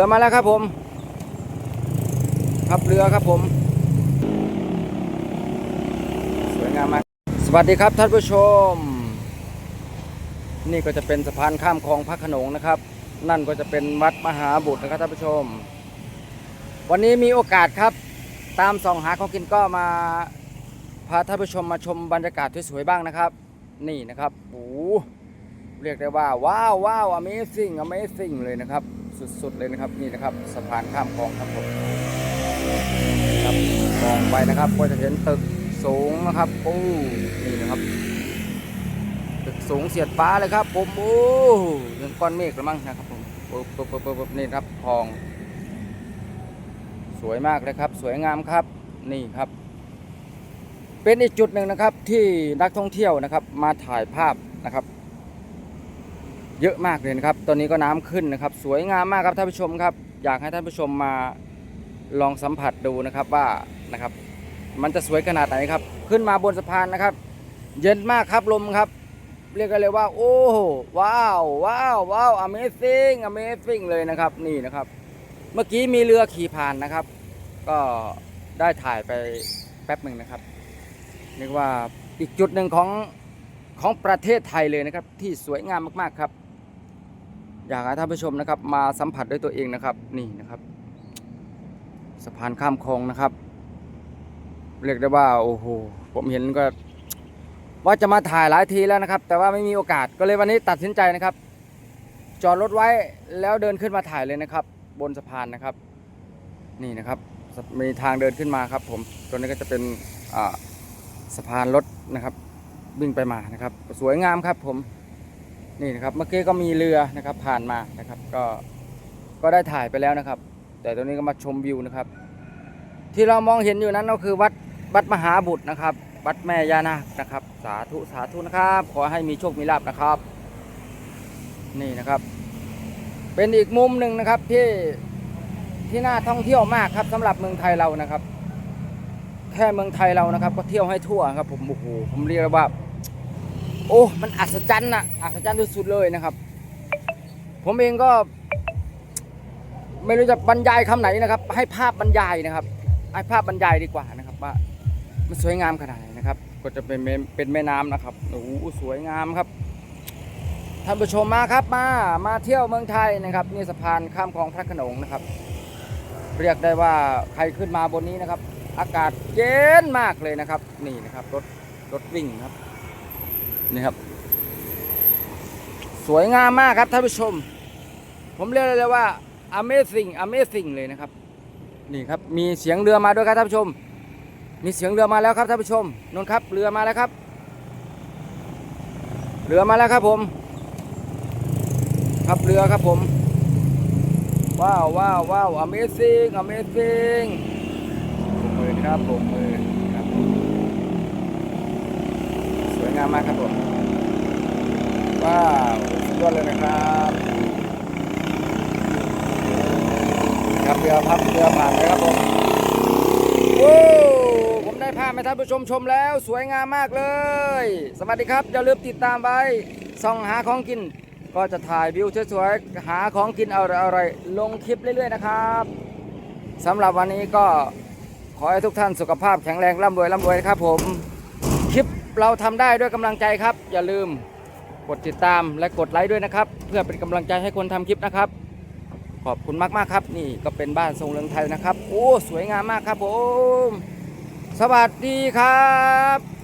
เรือมาแล้วครับผมขับเรือครับผม สวยงามมาก สวัสดีครับท่านผู้ชม นี่ก็จะเป็นสะพานข้ามคลองพระขนงนะครับ นั่นก็จะเป็นวัดมหาบุตรนะครับท่านผู้ชม วันนี้มีโอกาสครับ ตามส่องหาของกินก็มาพาท่านผู้ชมมาชมบรรยากาศที่สวยๆบ้างนะครับ นี่นะครับโอ้เรียกได้ว่าว้าวว้าว amazing amazing เลยนะครับ สุดๆเลยนะครับนี่นะครับสะพานข้ามคลองครับผมครับมองไปนะครับก็จะเห็นตึกสูงนะครับโอ้นี่นะครับตึกสูงเสียดฟ้าเลยครับ ผมโอ้เห็นก้อนเมฆล้วมั้งนะครับผมปุ๊บปุ๊บปุ๊บปุ๊บนี่ครับคลอง สวยมากเลยครับ สวยงามครับนี่ครับ เป็นอีกจุดหนึ่งนะครับที่นักท่องเที่ยวนะครับ มาถ่ายภาพนะครับ เยอะมากเลยนะครับ ตอนนี้ก็น้ำขึ้นนะครับ สวยงามมากครับท่านผู้ชมครับ อยากให้ท่านผู้ชมมาลองสัมผัสดูนะครับว่านะครับ มันจะสวยขนาดไหนครับ ขึ้นมาบนสะพานนะครับ เย็นมากครับลมครับ เรียกกันเลยว่า โอ้ว้าวว้าวว้าว amazing amazing เลยนะครับนี่นะครับ เมื่อกี้มีเรือขี่ผ่านนะครับ ก็ได้ถ่ายไปแป๊บหนึ่งนะครับเรียกว่าอีกจุดหนึ่งของของประเทศไทยเลยนะครับ ที่สวยงามมาก ๆ ครับ อยากให้ท่านผู้ชมนะครับ มาสัมผัสด้วยตัวเองนะครับ นี่นะครับสะพานข้ามคลองนะครับเรียกได้ว่าโอ้โหผมเห็นก็ ว่าจะมาถ่ายหลายทีแล้วนะครับ แต่ว่าไม่มีโอกาสก็เลยวันนี้ตัดสินใจนะครับ จอดรถไว้แล้วเดินขึ้นมาถ่ายเลยนะครับ บนสะพานนะครับ นี่นะครับมีทางเดินขึ้นมาครับ ผมตัวนี้ก็จะเป็นสะพานรถนะครับ วิ่งไปมานะครับ สวยงามครับผม นี่นะครับเมื่อกี้ก็มีเรือนะครับผ่านมานะครับ ก็ก็ได้ถ่ายไปแล้วนะครับ แต่ตอนนี้ก็มาชมวิวนะครับ ที่เรามองเห็นอยู่นั้นก็คือวัดวัดมหาบุตรนะครับ วัดแม่ย่านาคนะครับ สาธุสาธุนะครับ ขอให้มีโชคมีลาภนะครับ นี่นะครับ เป็นอีกมุมหนึ่งนะครับที่ที่น่าท่องเที่ยวมากครับสำหรับเมืองไทยเรานะครับ แค่เมืองไทยเรานะครับ ก็เที่ยวให้ทั่วครับผมโอ้โหผมเรียกว่า โอ้มันอัศจรรย์นะอัศจรรย์ที่สุดเลยนะครับ ผมเองก็ ไม่รู้จะบรรยายคำไหนนะครับ ให้ภาพบรรยายนะครับให้ภาพบรรยายดีกว่านะครับ ว่ามันสวยงามขนาดไหนนะครับ ก็จะเป็นเป็นแม่น้ำนะครับโอ้โหสวยงามครับท่านผู้ชมมาครับมามาเที่ยวเมืองไทยนะครับนี่สะพานข้ามคลองพระโขนงนะครับ เรียกได้ว่าใครขึ้นมาบนนี้นะครับ อากาศเย็นมากเลยนะครับ นี่นะครับรถรถวิ่งครับ นี่ครับ สวยงามมากครับท่านผู้ชม ผมเรียกเลยว่า amazing amazing เลยนะครับ นี่ครับ มีเสียงเรือมาด้วยครับท่านผู้ชม มีเสียงเรือมาแล้วครับท่านผู้ชมนนครับเรือมาแล้วครับ เรือมาแล้วครับผม ครับเรือครับผม ว้าวว้าวว้าว amazing amazing ผมมือครับผมมือครับ สวยงามมากครับผมว้าวสุดยอดเลยนะครับครับเรือพับเรือผ่านเลยครับผมโอ้ผมได้ภาพให้ท่านผู้ชมชมแล้ว สวยงามมากเลย สวัสดีครับ อย่าลืมติดตามไว้ส่องหาของกิน ก็จะถ่ายวิวสวยๆหาของกินอร่อยๆลงคลิปเรื่อยๆนะครับสำหรับวันนี้ก็ขอให้ทุกท่านสุขภาพแข็งแรงร่ำรวยร่ำรวยนะครับผม เราทำได้ด้วยกำลังใจครับ อย่าลืมกดติดตามและกดไลค์ด้วยนะครับ เพื่อเป็นกำลังใจให้คนทำคลิปนะครับ ขอบคุณมากๆครับ นี่ก็เป็นบ้านทรงเรืองไทยนะครับ โอ้ สวยงามมากครับผม สวัสดีครับ